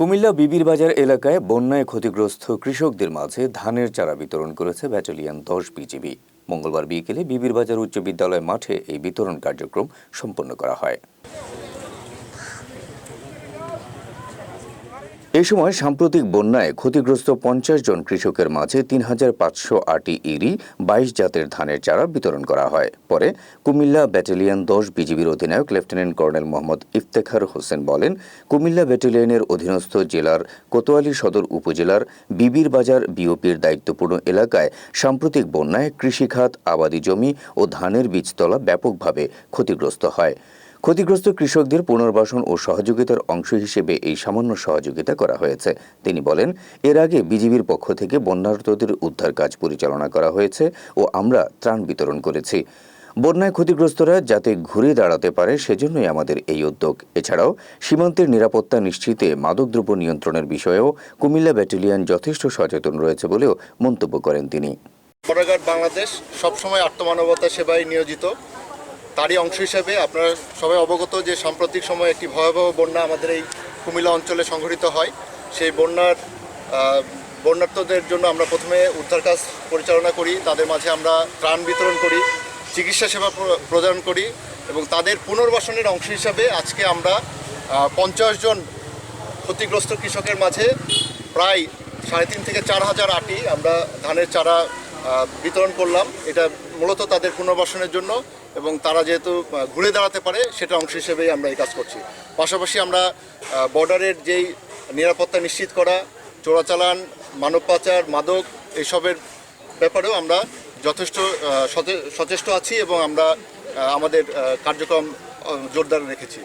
কুমিল্লা বিবির বাজার এলাকায় বন্যায় ক্ষতিগ্রস্ত কৃষকদের মাঝে ধানের চারা বিতরণ করেছে ব্যাটালিয়ন দশ বিজিবি। মঙ্গলবার বিকেলে বিবির বাজার উচ্চ বিদ্যালয় মাঠে এই বিতরণ কার্যক্রম সম্পন্ন করা হয়। এ সময় সাম্প্রতিক বন্যায় ক্ষতিগ্রস্ত পঞ্চাশ জন কৃষকের মাঝে তিন হাজার পাঁচশো আটি ইরি বাইশ জাতের ধানের চারা বিতরণ করা হয়। পরে কুমিল্লা ব্যাটালিয়ন দশ বিজিবির অধিনায়ক লেফটেন্যান্ট কর্নেল মোহাম্মদ ইফতেখার হোসেন বলেন, কুমিল্লা ব্যাটালিয়নের অধীনস্থ জেলার কোতোয়ালি সদর উপজেলার বিবির বাজার বিওপির দায়িত্বপূর্ণ এলাকায় সাম্প্রতিক বন্যায় কৃষিখাত, আবাদি জমি ও ধানের বীজতলা ব্যাপকভাবে ক্ষতিগ্রস্ত হয়। ক্ষতিগ্রস্ত কৃষকদের পুনর্বাসন ও সহযোগিতার অংশ হিসেবে এই সামান্য সহযোগিতা করা হয়েছে। তিনি বলেন, এর আগে বিজিবির পক্ষ থেকে বন্যার্তদের উদ্ধার কাজ পরিচালনা করা হয়েছে ও আমরা ত্রাণ বিতরণ করেছি। বন্যায় ক্ষতিগ্রস্তরা যাতে ঘুরে দাঁড়াতে পারে সেজন্যই আমাদের এই উদ্যোগ। এছাড়াও, সীমান্তের নিরাপত্তা নিশ্চিতে মাদকদ্রব্য নিয়ন্ত্রণের বিষয়েও কুমিল্লা ব্যাটালিয়ন যথেষ্ট সচেতন রয়েছে বলেও মন্তব্য করেন তিনি। বাংলাদেশ সবসময় আত্মমানবতা সেবায় নিয়োজিত। তারই অংশ হিসেবে আপনারা সবাই অবগত যে সাম্প্রতিক সময়ে একটি ভয়াবহ বন্যা আমাদের এই কুমিল্লা অঞ্চলে সংঘটিত হয়। সেই বন্যার বন্যার্থদের জন্য আমরা প্রথমে উদ্ধার কাজ পরিচালনা করি, তাদের মাঝে আমরা ত্রাণ বিতরণ করি, চিকিৎসা সেবা প্র- প্রদান করি এবং তাদের পুনর্বাসনের অংশ হিসাবে আজকে আমরা পঞ্চাশ জন ক্ষতিগ্রস্ত কৃষকের মাঝে প্রায় সাড়ে তিন থেকে চার হাজার আটি আমরা ধানের চারা বিতরণ করলাম। এটা মূলত তাদের পুনর্বাসনের জন্য এবং তারা যেহেতু ঘুরে দাঁড়াতে পারে, সেটা অংশ হিসেবেই আমরা এই কাজ করছি। পাশাপাশি আমরা বর্ডারের যেই নিরাপত্তা নিশ্চিত করা, চোরাচালান মানব পাচার মাদক এইসবের ব্যাপারেও আমরা যথেষ্ট সচেষ্ট আছি এবং আমরা আমাদের কার্যক্রম জোরদার রেখেছি।